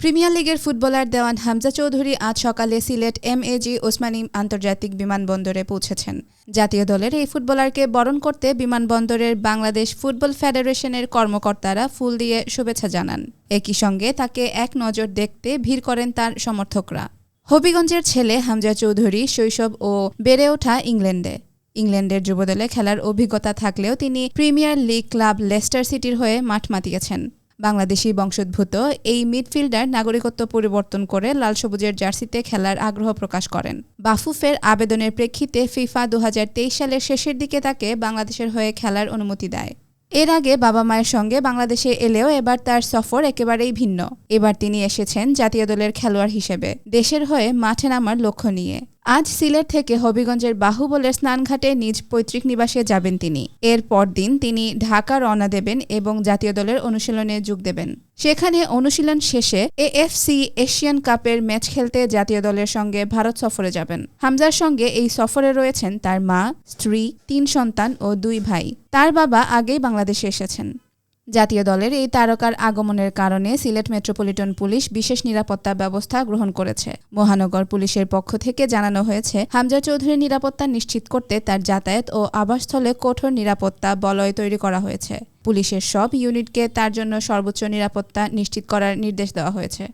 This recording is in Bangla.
প্রিমিয়ার লিগের ফুটবলার দেওয়ান হামজা চৌধুরী আজ সকালে সিলেট এম এজি ওসমানী আন্তর্জাতিক বিমানবন্দরে পৌঁছেছেন। জাতীয় দলের এই ফুটবলারকে বরণ করতে বিমানবন্দরের বাংলাদেশ ফুটবল ফেডারেশনের কর্মকর্তারা ফুল দিয়ে শুভেচ্ছা জানান। একই সঙ্গে তাকে এক নজর দেখতে ভিড় করেন তার সমর্থকরা। হবিগঞ্জের ছেলে হামজা চৌধুরী শৈশব ও বেড়ে ওঠা ইংল্যান্ডে। ইংল্যান্ডের যুবদলে খেলার অভিজ্ঞতা থাকলেও তিনি প্রিমিয়ার লিগ ক্লাব লেস্টার সিটির হয়ে মাঠ মাতিয়েছেন। বাংলাদেশি বংশোদ্ভূত, এই মিডফিল্ডার নাগরিকত্ব পরিবর্তন করে লাল সবুজের জার্সিতে খেলার আগ্রহ প্রকাশ করেন। বাফুফের আবেদনের প্রেক্ষিতে ফিফা দু হাজার তেইশ সালের শেষের দিকে তাকে বাংলাদেশের হয়ে খেলার অনুমতি দেয়। এর আগে বাবা মায়ের সঙ্গে বাংলাদেশে এলেও এবার তার সফর একেবারেই ভিন্ন। এবার তিনি এসেছেন জাতীয় দলের খেলোয়াড় হিসেবে, দেশের হয়ে মাঠে নামার লক্ষ্য নিয়ে। আজ সিলেট থেকে হবিগঞ্জের বাহুবলের স্নানঘাটে নিজ পৈতৃক নিবাসে যাবেন তিনি। এর পরদিন তিনি ঢাকা রওনা দেবেন এবং জাতীয় দলের অনুশীলনে যোগ দেবেন। সেখানে অনুশীলন শেষে এএফসি এশিয়ান কাপের ম্যাচ খেলতে জাতীয় দলের সঙ্গে ভারত সফরে যাবেন। হামজার সঙ্গে এই সফরে রয়েছেন তার মা, স্ত্রী, তিন সন্তান ও দুই ভাই। তার বাবা আগেই বাংলাদেশে এসেছেন। জাতীয় দলের এই তারকার আগমনের কারণে সিলেট মেট্রোপলিটন পুলিশ বিশেষ নিরাপত্তা ব্যবস্থা গ্রহণ করেছে। মহানগর পুলিশের পক্ষ থেকে জানানো হয়েছে, হামজা চৌধুরীর নিরাপত্তা নিশ্চিত করতে তার যাতায়াত ও আবাসস্থলে কঠোর নিরাপত্তা বলয় তৈরি করা হয়েছে। পুলিশের সব ইউনিটকে তার জন্য সর্বোচ্চ নিরাপত্তা নিশ্চিত করার নির্দেশ দেওয়া হয়েছে।